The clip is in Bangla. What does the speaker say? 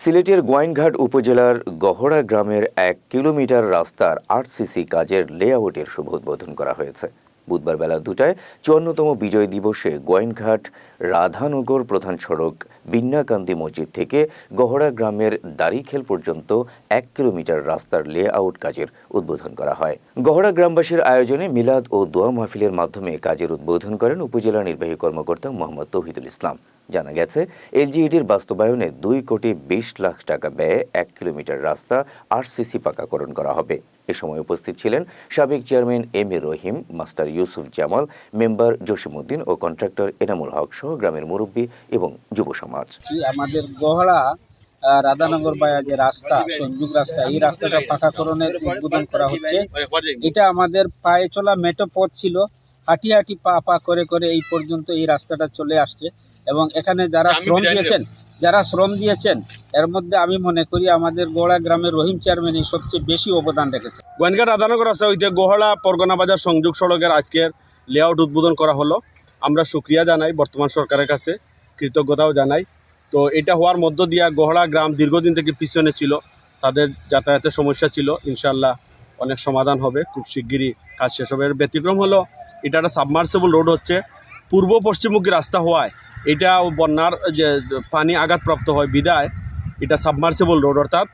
সিলেটের গোয়াইনঘাট উপজেলার গহড়া গ্রামের এক কিলোমিটার রাস্তার আরসিসি কাজের লেআউটের শুভ উদ্বোধন করা হয়েছে। বুধবার বেলা দুটায় চুয়ান্নতম বিজয় দিবসে গোয়াইনঘাট রাধানগর প্রধান সড়ক বিন্যাকান্দি মসজিদ থেকে গহড়া গ্রামের দাড়িখেল পর্যন্ত এক কিলোমিটার রাস্তার লেআউট কাজের উদ্বোধন করা হয়। গহড়া গ্রামবাসীর আয়োজনে মিলাদ ও দোয়া মাহফিলের মাধ্যমে কাজের উদ্বোধন করেন উপজেলা নির্বাহী কর্মকর্তা মোহাম্মদ তৌহিদুল ইসলাম। জানা গেছে এলজিইডির বাস্তবায়নে দুই কোটি বিশ লাখ টাকা ব্যয়ে এক কিলোমিটার রাস্তা আরসিসি পাকাকরণ করা হবে। এ সময় উপস্থিত ছিলেন সাবেক chairman M A Rahim, master Yusuf Jamal, member Jasimuddin O contractor Enamul Haque সহ গ্রামের মুরব্বী এবং যুব সমাজ। আমাদের গহড়া রাধানগর বায়া যে রাস্তা, সংযোগ রাস্তা, এই রাস্তাটা পাকাকরণের উদ্বোধন করা হচ্ছে। এটা আমাদের পায়ে চলা মেটো পথ ছিল। হাঁটি হাঁটি পা পা করে করে এই পর্যন্ত এই রাস্তাটা চলে আসছে। এবং এখানে যারা শ্রম দিয়েছেন যারা শ্রম দিয়েছেন এর মধ্যে আমি মনে করি আমাদের গোড়া গ্রামের রহিম চেয়ারম্যানই সবচেয়ে বেশি অবদান রেখেছে। গোয়েনঘাট রাধানগর আছে ওইতে গোহলা পরগনা বাজার সংযোগ সড়কের আজকের লেআউট উদ্বোধন করা হলো। আমরা সুক্রিয়া জানাই বর্তমান সরকারের কাছে কৃতজ্ঞতাও জানাই। তো এটা হওয়ার মধ্য দিয়া গোহলা গ্রাম দীর্ঘদিন থেকে পিছনে ছিল তাদের যাতায়াতের সমস্যা ছিল ইনশাল্লাহ অনেক সমাধান হবে খুব শিগগিরই কাজ শেষ হবে। এর ব্যতিক্রম হলো এটা একটা সাবমার্সেবল রোড হচ্ছে পূর্ব পশ্চিমমুখী রাস্তা হওয়ায় এটা বন্যার যে পানি আঘাতপ্রাপ্ত হয় বিদায়। এটা সাবমার্সেবল রোড অর্থাৎ